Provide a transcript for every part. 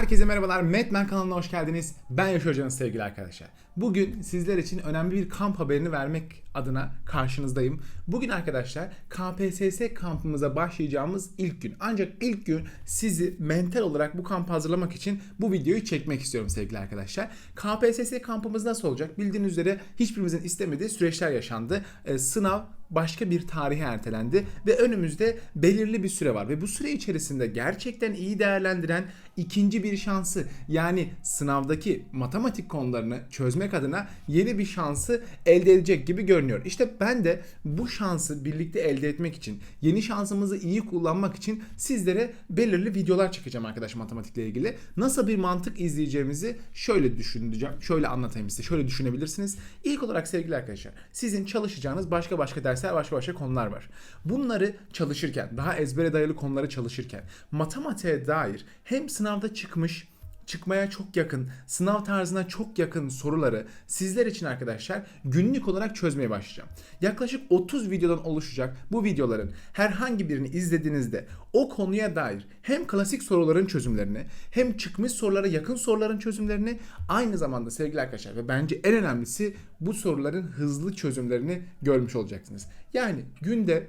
Herkese merhabalar. Metmen kanalına hoş geldiniz. Ben Yaşar Hoca'nın sevgili arkadaşlar. Bugün sizler için önemli bir kamp haberini vermek adına karşınızdayım. Bugün arkadaşlar KPSS kampımıza başlayacağımız ilk gün. Ancak ilk gün sizi mental olarak bu kampa hazırlamak için bu videoyu çekmek istiyorum sevgili arkadaşlar. KPSS kampımız nasıl olacak? Bildiğiniz üzere hiçbirimizin istemediği süreçler yaşandı. Ee, sınav başka bir tarihe ertelendi ve önümüzde belirli bir süre var ve bu süre içerisinde gerçekten iyi değerlendiren ikinci bir şansı yani sınavdaki matematik konularını çözmek adına yeni bir şansı elde edecek gibi görünüyor. İşte ben de bu şansı birlikte elde etmek için, yeni şansımızı iyi kullanmak için sizlere belirli videolar çekeceğim arkadaş matematikle ilgili. Nasıl bir mantık izleyeceğimizi şöyle düşüneceğim, şöyle anlatayım size, şöyle düşünebilirsiniz. İlk olarak sevgili arkadaşlar, sizin çalışacağınız başka başka dersler, başka başka konular var. Bunları çalışırken, daha ezbere dayalı konuları çalışırken, matematiğe dair hem sınavda çıkmış çıkmaya çok yakın, sınav tarzına çok yakın soruları sizler için arkadaşlar günlük olarak çözmeye başlayacağım. Yaklaşık 30 videodan oluşacak bu videoların herhangi birini izlediğinizde o konuya dair hem klasik soruların çözümlerini hem çıkmış sorulara yakın soruların çözümlerini aynı zamanda sevgili arkadaşlar ve bence en önemlisi bu soruların hızlı çözümlerini görmüş olacaksınız. Yani günde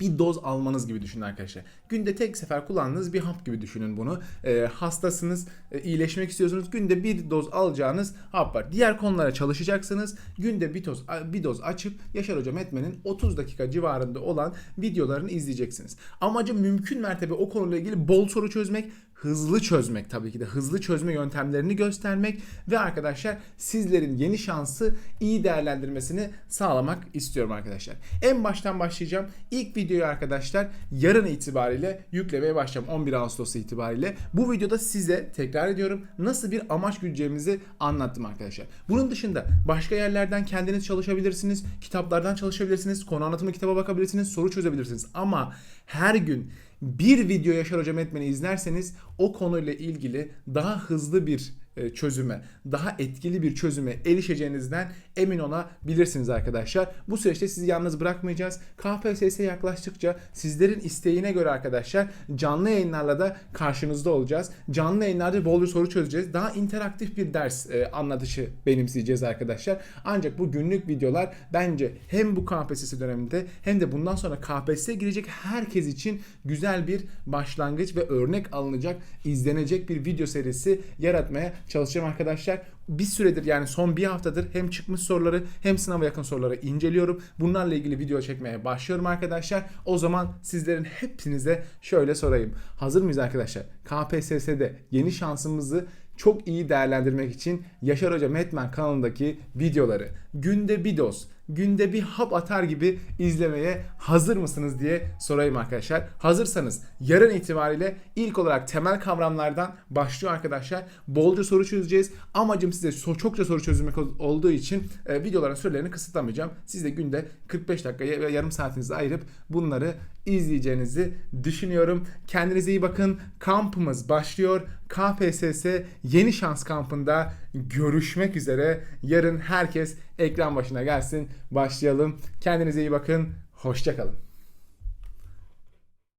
bir doz almanız gibi düşünün arkadaşlar. Günde tek sefer kullandığınız bir hap gibi düşünün bunu. E, hastasınız, e, iyileşmek istiyorsunuz. Günde bir doz alacağınız hap var. Diğer konulara çalışacaksınız. Günde bir doz bir doz açıp Yaşar Hocam Etmen'in 30 dakika civarında olan videolarını izleyeceksiniz. Amacım mümkün mertebe o konuyla ilgili bol soru çözmek, hızlı çözmek tabii ki de hızlı çözme yöntemlerini göstermek ve arkadaşlar sizlerin yeni şansı iyi değerlendirmesini sağlamak istiyorum arkadaşlar. En baştan başlayacağım. İlk videoyu arkadaşlar yarın itibariyle yüklemeye başlayacağım 11 Ağustos itibariyle. Bu videoda size tekrar ediyorum nasıl bir amaç güdeceğimizi anlattım arkadaşlar. Bunun dışında başka yerlerden kendiniz çalışabilirsiniz, kitaplardan çalışabilirsiniz, konu anlatımı kitaba bakabilirsiniz, soru çözebilirsiniz ama her gün bir video Yaşar Hocam Etmen'i izlerseniz o konuyla ilgili daha hızlı bir çözüme, daha etkili bir çözüme erişeceğinizden emin olabilirsiniz arkadaşlar. Bu süreçte sizi yalnız bırakmayacağız. KPSS yaklaştıkça sizlerin isteğine göre arkadaşlar canlı yayınlarla da karşınızda olacağız. Canlı yayınlarda bolca soru çözeceğiz. Daha interaktif bir ders e, anlatışı benimseyeceğiz arkadaşlar. Ancak bu günlük videolar bence hem bu KPSS döneminde hem de bundan sonra KPSS'ye girecek herkes için güzel bir başlangıç ve örnek alınacak, izlenecek bir video serisi yaratmaya çalışacağım arkadaşlar. Bir süredir yani son bir haftadır hem çıkmış soruları hem sınava yakın soruları inceliyorum. Bunlarla ilgili video çekmeye başlıyorum arkadaşlar. O zaman sizlerin hepinize şöyle sorayım. Hazır mıyız arkadaşlar? KPSS'de yeni şansımızı çok iyi değerlendirmek için Yaşar Hoca Metmen kanalındaki videoları günde bir doz, günde bir hap atar gibi izlemeye hazır mısınız diye sorayım arkadaşlar. Hazırsanız yarın itibariyle ilk olarak temel kavramlardan başlıyor arkadaşlar. Bolca soru çözeceğiz. Amacım size çokça soru çözmek ol- olduğu için e, videoların sürelerini kısıtlamayacağım. Siz de günde 45 dakika ya- yarım saatinizi ayırıp bunları izleyeceğinizi düşünüyorum. Kendinize iyi bakın. Kampımız başlıyor. KPSS Yeni Şans kampında görüşmek üzere. Yarın herkes ekran başına gelsin. Başlayalım. Kendinize iyi bakın. Hoşçakalın.